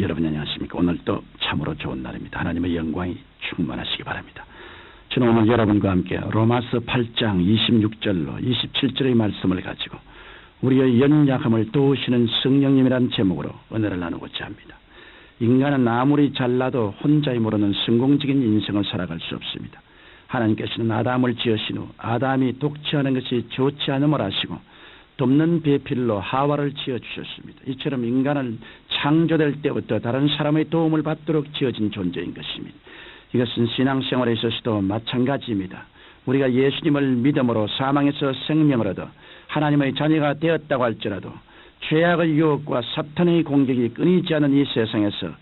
여러분 안녕하십니까? 오늘도 참으로 좋은 날입니다. 하나님의 영광이 충만하시기 바랍니다. 저는 오늘 여러분과 함께 로마서 8장 26절로 27절의 말씀을 가지고 우리의 연약함을 도우시는 성령님이란 제목으로 은혜를 나누고자 합니다. 인간은 아무리 잘나도 혼자 힘으로는 성공적인 인생을 살아갈 수 없습니다. 하나님께서는 아담을 지으신 후 아담이 독취하는 것이 좋지 않음을 아시고 돕는 배필로 하와를 지어 주셨습니다. 이처럼 인간은 창조될 때부터 다른 사람의 도움을 받도록 지어진 존재인 것입니다. 이것은 신앙생활에 있어서도 마찬가지입니다. 우리가 예수님을 믿음으로 사망에서 생명을 얻어 하나님의 자녀가 되었다고 할지라도 죄악의 유혹과 사탄의 공격이 끊이지 않은 이 세상에서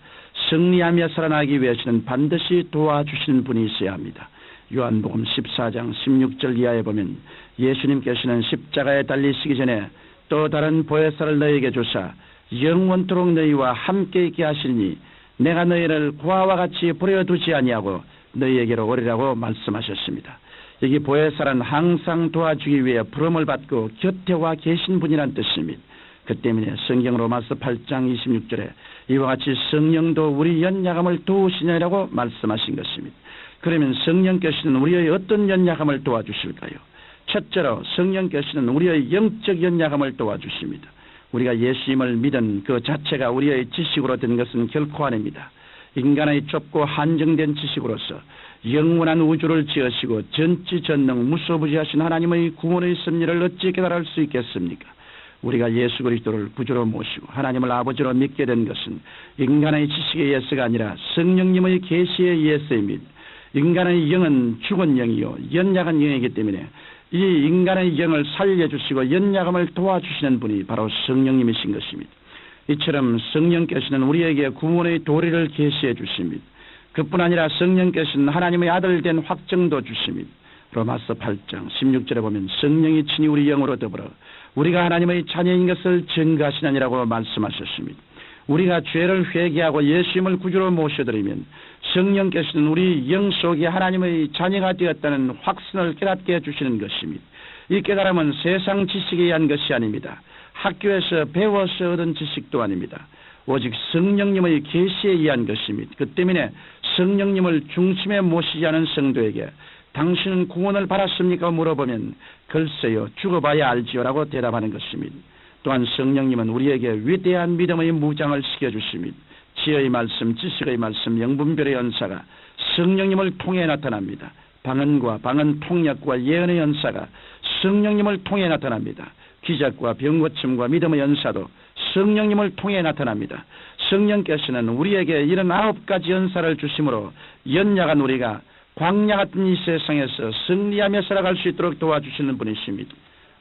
승리하며 살아나기 위해서는 반드시 도와주시는 분이 있어야 합니다. 요한복음 14장 16절 이하에 보면 예수님께서는 십자가에 달리시기 전에 또 다른 보혜사를 너에게 주사 영원토록 너희와 함께 있게 하시니 내가 너희를 고아와 같이 버려두지 아니하고 너희에게로 오리라고 말씀하셨습니다. 여기 보혜사란 항상 도와주기 위해 부름을 받고 곁에 와 계신 분이란 뜻입니다. 그 때문에 성경 로마서 8장 26절에 이와 같이 성령도 우리 연약함을 도우시냐라고 말씀하신 것입니다. 그러면 성령께서는 우리의 어떤 연약함을 도와주실까요? 첫째로 성령께서는 우리의 영적 연약함을 도와주십니다. 우리가 예수님을 믿은 그 자체가 우리의 지식으로 된 것은 결코 아닙니다. 인간의 좁고 한정된 지식으로서 영원한 우주를 지으시고 전지전능 무소부지하신 하나님의 구원의 섭리를 어찌 깨달을 수 있겠습니까? 우리가 예수 그리스도를 구주로 모시고 하나님을 아버지로 믿게 된 것은 인간의 지식에 의해서가 아니라 성령님의 계시에 의해서입니다. 인간의 영은 죽은 영이요 연약한 영이기 때문에 이 인간의 영을 살려주시고 연약함을 도와주시는 분이 바로 성령님이신 것입니다. 이처럼 성령께서는 우리에게 구원의 도리를 계시해 주십니다. 그뿐 아니라 성령께서는 하나님의 아들 된 확정도 주십니다. 로마서 8장 16절에 보면 성령이 친히 우리 영으로 더불어 우리가 하나님의 자녀인 것을 증가하시느니라고 말씀하셨습니다. 우리가 죄를 회개하고 예수님을 구주로 모셔드리면 성령께서는 우리 영 속에 하나님의 자녀가 되었다는 확신을 깨닫게 해주시는 것입니다. 이 깨달음은 세상 지식에 의한 것이 아닙니다. 학교에서 배워서 얻은 지식도 아닙니다. 오직 성령님의 계시에 의한 것입니다. 그 때문에 성령님을 중심에 모시지 않은 성도에게 당신은 구원을 받았습니까? 물어보면 글쎄요 죽어봐야 알지요라고 대답하는 것입니다. 또한 성령님은 우리에게 위대한 믿음의 무장을 시켜주십니다. 지혜의 말씀, 지식의 말씀, 영분별의 연사가 성령님을 통해 나타납니다. 방언과 방언 통역과 예언의 연사가 성령님을 통해 나타납니다. 기적과 병고침과 믿음의 연사도 성령님을 통해 나타납니다. 성령께서는 우리에게 이런 아홉 가지 연사를 주심으로 연약한 우리가 광야 같은 이 세상에서 승리하며 살아갈 수 있도록 도와주시는 분이십니다.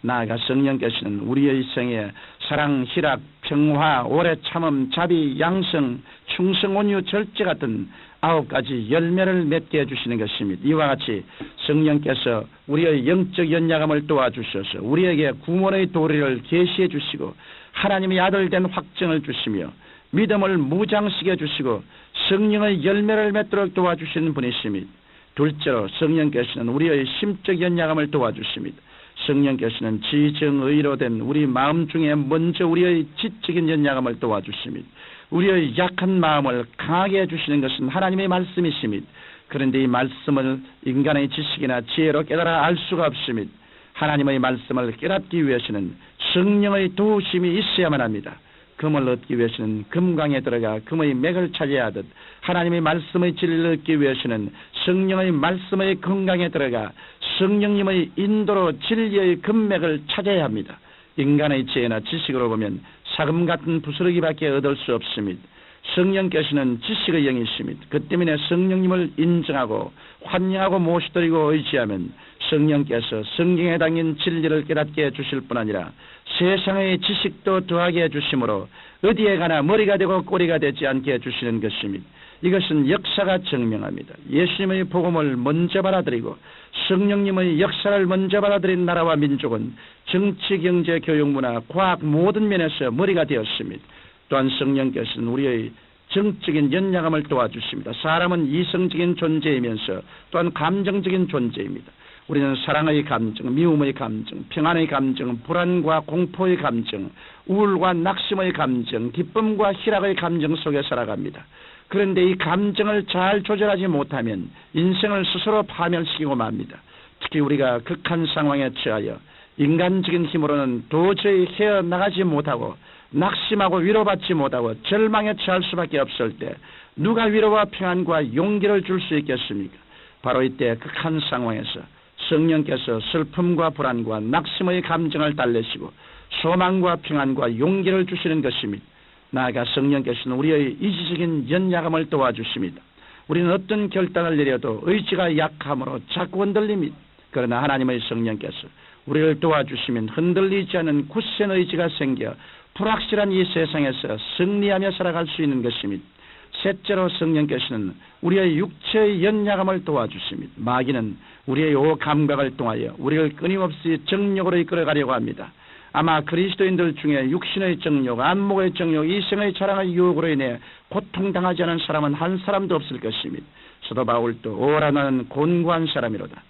나아가 성령께서는 우리의 생에 사랑, 희락, 평화, 오래 참음, 자비, 양성, 충성, 온유, 절제 같은 아홉 가지 열매를 맺게 해주시는 것입니다. 이와 같이 성령께서 우리의 영적 연약함을 도와주셔서 우리에게 구원의 도리를 계시해 주시고 하나님의 아들 된 확정을 주시며 믿음을 무장시켜 주시고 성령의 열매를 맺도록 도와주시는 분이십니다. 둘째로 성령께서는 우리의 심적 연약함을 도와주십니다. 성령께서는 지정의로 된 우리 마음 중에 먼저 우리의 지적인 연약함을 도와주십니다. 우리의 약한 마음을 강하게 해주시는 것은 하나님의 말씀이십니다. 그런데 이 말씀을 인간의 지식이나 지혜로 깨달아 알 수가 없습니다. 하나님의 말씀을 깨닫기 위해서는 성령의 도우심이 있어야만 합니다. 금을 얻기 위해서는 금강에 들어가 금의 맥을 차지해야 하듯 하나님의 말씀의 진리를 얻기 위해서는 성령의 말씀의 건강에 들어가 성령님의 인도로 진리의 금맥을 찾아야 합니다. 인간의 지혜나 지식으로 보면 사금 같은 부스러기밖에 얻을 수 없습니다. 성령께서는 지식의 영이십니다. 그 때문에 성령님을 인정하고 환영하고 모시드리고 의지하면 성령께서 성경에 담긴 진리를 깨닫게 해주실 뿐 아니라 세상의 지식도 더하게 해주심으로 어디에 가나 머리가 되고 꼬리가 되지 않게 해주시는 것입니다. 이것은 역사가 증명합니다. 예수님의 복음을 먼저 받아들이고 성령님의 역사를 먼저 받아들인 나라와 민족은 정치, 경제, 교육, 문화, 과학 모든 면에서 머리가 되었습니다. 또한 성령께서는 우리의 정적인 연약함을 도와주십니다. 사람은 이성적인 존재이면서 또한 감정적인 존재입니다. 우리는 사랑의 감정, 미움의 감정, 평안의 감정, 불안과 공포의 감정, 우울과 낙심의 감정, 기쁨과 희락의 감정 속에 살아갑니다. 그런데 이 감정을 잘 조절하지 못하면 인생을 스스로 파멸시키고 맙니다. 특히 우리가 극한 상황에 처하여 인간적인 힘으로는 도저히 헤어나가지 못하고 낙심하고 위로받지 못하고 절망에 처할 수밖에 없을 때 누가 위로와 평안과 용기를 줄 수 있겠습니까? 바로 이때 극한 상황에서 성령께서 슬픔과 불안과 낙심의 감정을 달래시고 소망과 평안과 용기를 주시는 것입니다. 나아가 성령께서는 우리의 이지적인 연약함을 도와주십니다. 우리는 어떤 결단을 내려도 의지가 약함으로 자꾸 흔들립니다. 그러나 하나님의 성령께서 우리를 도와주시면 흔들리지 않는 굳센 의지가 생겨 불확실한 이 세상에서 승리하며 살아갈 수 있는 것입니다. 셋째로 성령께서는 우리의 육체의 연약함을 도와주십니다. 마귀는 우리의 요 감각을 통하여 우리를 끊임없이 정욕으로 이끌어가려고 합니다. 아마 그리스도인들 중에 육신의 정욕, 안목의 정욕, 이생의 자랑의 유혹으로 인해 고통당하지 않은 사람은 한 사람도 없을 것입니다. 사도 바울도 오라 나는 곤고한 사람이로다.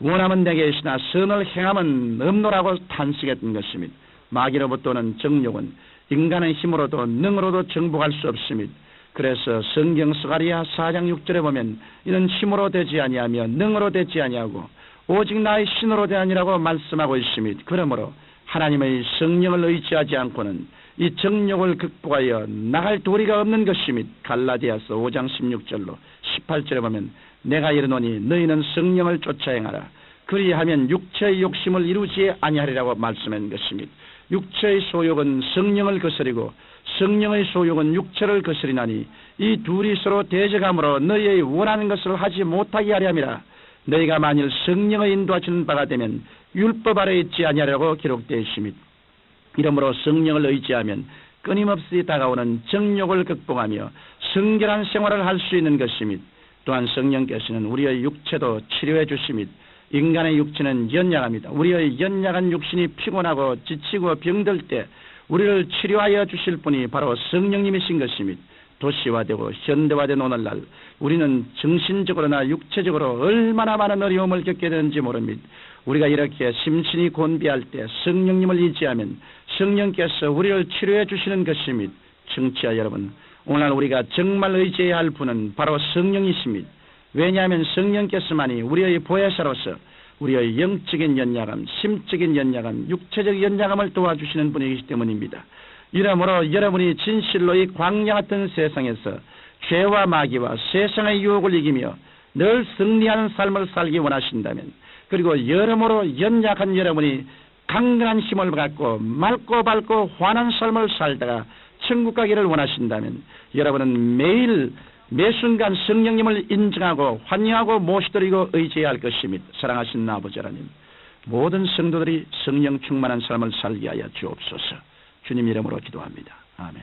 원함은 내게 있으나 선을 행함은 없노라고 탄식했던 것입니다. 마귀로부터는 정욕은 인간의 힘으로도 능으로도 정복할 수 없습니다. 그래서 성경 스가리아 4장 6절에 보면 이는 힘으로 되지 아니하며 능으로 되지 아니하고 오직 나의 신으로 되아니라고 말씀하고 있습니다. 그러므로 하나님의 성령을 의지하지 않고는 이 정욕을 극복하여 나갈 도리가 없는 것입니다. 갈라디아서 5장 16절로 18절에 보면 내가 이르노니 너희는 성령을 쫓아 행하라. 그리하면 육체의 욕심을 이루지 아니하리라고 말씀한 것입니다. 육체의 소욕은 성령을 거스리고 성령의 소욕은 육체를 거스리나니 이 둘이 서로 대적함으로 너희의 원하는 것을 하지 못하게 하려 함이라. 너희가 만일 성령의 인도하시는 바가 되면 율법 아래 있지 아니하려고 기록되어 있습니다. 이러므로 성령을 의지하면 끊임없이 다가오는 정욕을 극복하며 성결한 생활을 할 수 있는 것입니다. 또한 성령께서는 우리의 육체도 치료해 주십니다. 인간의 육체는 연약합니다. 우리의 연약한 육신이 피곤하고 지치고 병들 때 우리를 치료하여 주실 분이 바로 성령님이신 것입니다. 도시화되고 현대화된 오늘날 우리는 정신적으로나 육체적으로 얼마나 많은 어려움을 겪게 되는지 모릅니다. 우리가 이렇게 심신이 곤비할 때 성령님을 의지하면 성령께서 우리를 치료해 주시는 것입니다. 청취자 여러분, 오늘 우리가 정말 의지해야 할 분은 바로 성령이십니다. 왜냐하면 성령께서만이 우리의 보혜사로서 우리의 영적인 연약함, 심적인 연약함, 육체적 연약함을 도와주시는 분이기 때문입니다. 이러므로 여러분이 진실로 이 광야 같은 세상에서 죄와 마귀와 세상의 유혹을 이기며 늘 승리하는 삶을 살기 원하신다면 그리고 여러모로 연약한 여러분이 강건한 힘을 갖고 맑고 밝고 환한 삶을 살다가 천국 가기를 원하신다면 여러분은 매일 매 순간 성령님을 인정하고 환영하고 모시드리고 의지해야 할 것입니다. 사랑하신 아버지 하나님 모든 성도들이 성령 충만한 삶을 살게 하여 주옵소서 주님 이름으로 기도합니다. 아멘